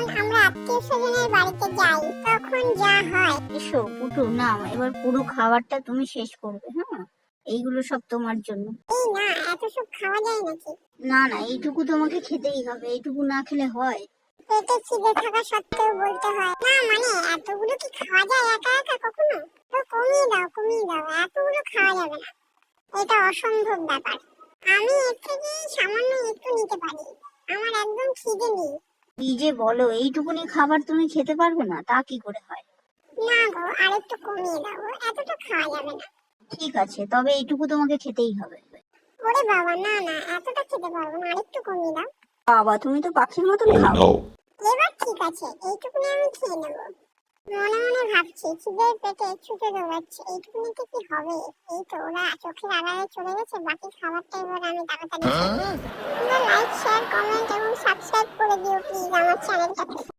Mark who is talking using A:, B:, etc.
A: যখন আমরা আত্মীয় স্বজনের বাড়িতে যাই তখন যা হয়।
B: এসো পুটু নাও এবার পুরো খাবারটা তুমি শেষ করবে হ্যাঁ? এইগুলো সব তোমার জন্য।
A: এই না এত সব খাওয়া যায় নাকি?
B: না না এইটুকু তোমাকে খেতেই হবে এইটুকু না খেলে হয়।
A: পেটে খিদে থাকা সত্ত্বেও বলতে হয় না মানে এতগুলো কি খাওয়া যায় একা একা কখনো? তো কমিয়ে দাও কমিয়ে দাও এতগুলো খাওয়া যাবে না। এটা অসম্ভব ব্যাপার। আমি এর থেকে সামান্য একটু নিতে পারি। আমার একদম খিদে নেই।
B: কি যে বলো এইটুকুনি খাবার তুমি খেতে পারবে না? তা কি করে হয়?
A: না গো আরেকটু কমিয়ে দাও এতটা খাওয়া যাবে না।
B: ঠিক আছে তবে এইটুকু তোমাকে খেতেই হবে।
A: ওরে বাবা না না এতটা খেতে পারব না আরেকটু কমিয়ে দাও।
B: বাবা তুমি তো পাখির মতন খাও।
A: এবার ঠিক আছে এইটুকুনি আমি খেয়ে নেব। মনে মনে ভাবছি খিদের পেটে ছুটে দৌড়াচ্ছে এইটুকুনিতে কি হবে? এই তো ওরা চোখের আড়ালে চলে গেছে বাকি খাবারটা এবার আমি তাড়াতাড়ি লাইক শেয়ার Di dalam.